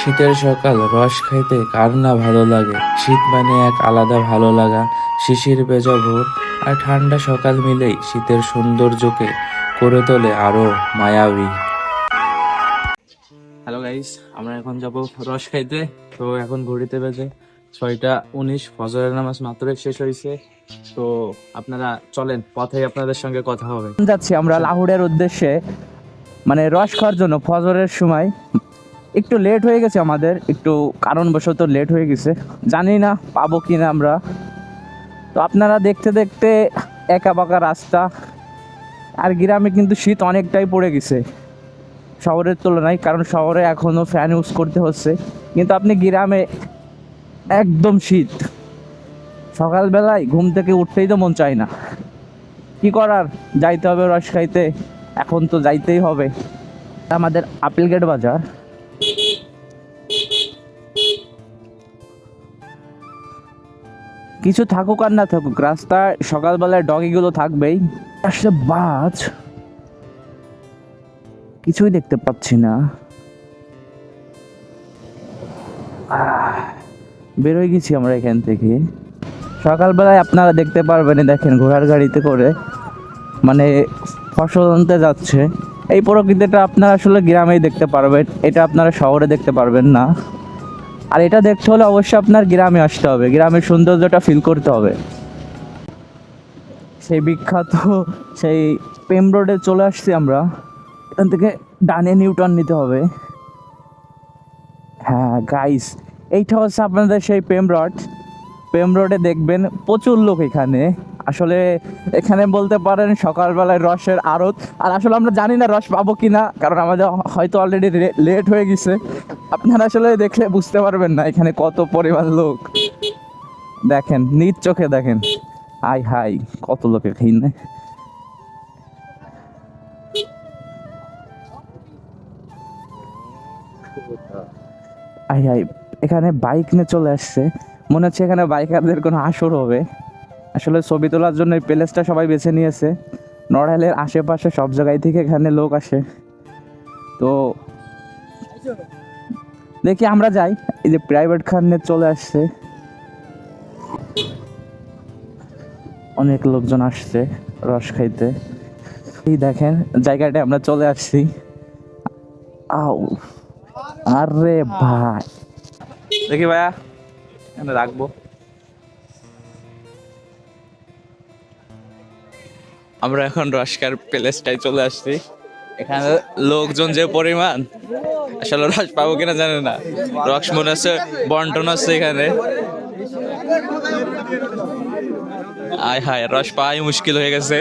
শীতের সকাল রস খাইতে কার না ভালো লাগে? শীত মানে এক আলাদা ভালো লাগা। শিশির ভেজা ভোর আর ঠান্ডা সকাল মিলেই শীতের সৌন্দর্যকে করে তোলে আরও মায়াবী। হ্যালো গাইস আমরা এখন যাব রস খাইতে। তো এখন ঘড়িতে বেজে ছয়টা উনিশ ফজরের নামাজ মাত্রই শেষ হয়েছে তো আপনারা চলেন পথে আপনাদের সঙ্গে কথা হবে। যাচ্ছি আমরা লাহোরের উদ্দেশ্যে। মানে রস খাওয়ার জন্য ফজরের সময় একটু লেট হয়ে গেছে আমাদের, একটু কারণবশত লেট হয়ে গেছে। জানি না পাবো কি না আমরা। তো আপনারা দেখতে দেখতে একা বাঁকা রাস্তা, আর গ্রামে কিন্তু শীত অনেকটাই পড়ে গেছে। শহরের তুলনায়, কারণ শহরে এখনও ফ্যান ইউজ করতে হচ্ছে। কিন্তু আপনি গ্রামে একদম শীত। সকালবেলায় ঘুম থেকে উঠতেই তো মন চায় না। কি করার? যাইতে হবে রস খাইতে। এখন তো যাইতেই হবে। আমাদের আপেল গেট বাজার। কিছু থাকুক আর না থাকুক, রাস্তায় সকালবেলায় ডগিগুলো থাকবেই। আসলে বাজ। কিছুই দেখতে পাচ্ছি না। বেরোয় গেছি আমরা এখান থেকে। সকালবেলায় আপনারা দেখতে পারবেন দেখেন ঘোড়ার গাড়িতে করে। মানে ফসল আনতে যাচ্ছে। এই প্রকৃতিটা আপনারা আসলে গ্রামেই দেখতে পারবেন, এটা আপনারা শহরে দেখতে পারবেন না। আর এটা দেখতে হলে অবশ্যই আপনার গ্রামে আসতে হবে। গ্রামের সৌন্দর্যটা ফিল করতে হবে। সেই বিখ্যাত, সেই পেম রোডে চলে আসছি আমরা। এখান থেকে ডানে নিউটন নিতে হবে। হ্যাঁ গাইস এইটা হচ্ছে আপনাদের সেই পেম রড পেম রোডে দেখবেন প্রচুর লোক এখানে। আসলে এখানে বলতে পারেন সকালবেলায় রসের আড়ত। আর আসলে আমরা জানি না রস পাবো কি না কারণ আমাদের হয়তো অলরেডি লেট হয়ে গেছে। আপনারা আসলে দেখলে বুঝতে পারবেন না এখানে কত পরিমাণ লোক। দেখেন, নিজ চোখে দেখেন। হাই হাই, কত লোক এখানে আই হাই, এখানে বাইক নিয়ে চলে আসছে। মনে হচ্ছে এখানে বাইকারদের কোনো আসর হবে। আসলে ছবি তোলার জন্য এই প্লেসটা সবাই বেছে নিয়েছে। নড়াইলের আশেপাশে সব জায়গায় থেকে এখানে লোক আসে। তো দেখি আমরা যাই। এই যে প্রাইভেট নিয়ে চলে আসছে। অনেক লোকজন আসছে রস খাইতে। এই দেখেন, জায়গাটায় আমরা চলে আসছি। আউ, আরে ভাই। দেখি ভাইয়া রাখব। আমরা এখন রসকার প্লেসটায় চলে আসছি। এখানে লোকজন যে পরিমাণ আসলে রস পাবো কিনা জানে না। রস মনে হচ্ছে বন্টন আছে এখানে। আয় হায় রস পাওয়াই মুশকিল হয়ে গেছে।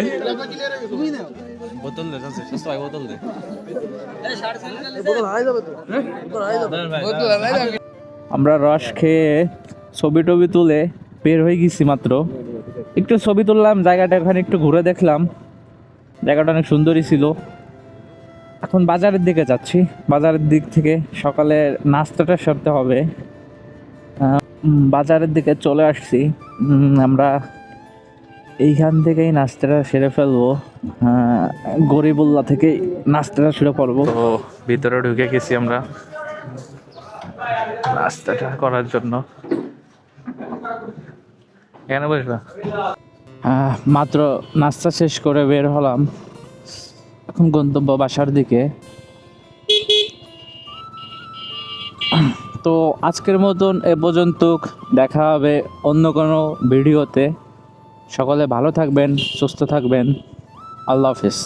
বোতল দে ভাই, বোতল দে। আমরা রস খেয়ে ছবি টবি তুলে বের হয়ে গেছি মাত্র। একটু ছবি তুললাম জায়গাটা ওখানে একটু ঘুরে দেখলাম। জায়গাটা অনেক সুন্দরই ছিল। এখন বাজারের দিকে যাচ্ছি। বাজারের দিক থেকে সকালে নাস্তাটা সারতে হবে। বাজারের দিকে চলে আসছি। আমরা এইখান থেকেই নাস্তাটা সেরে ফেলব। আহ, গরিবুল্লাহ থেকে নাস্তাটা সেরে পড়ব। তো ভিতরে ঢুকে গেছি আমরা। নাস্তাটা করার জন্য। এখানে মাত্র নাস্তা শেষ করে বের হলাম। এখন গন্তব্য বাসার দিকে। তো আজকের মতন এ পর্যন্ত দেখা হবে অন্য কোনো ভিডিওতে। সকলে ভালো থাকবেন, সুস্থ থাকবেন। আল্লাহ হাফিজ।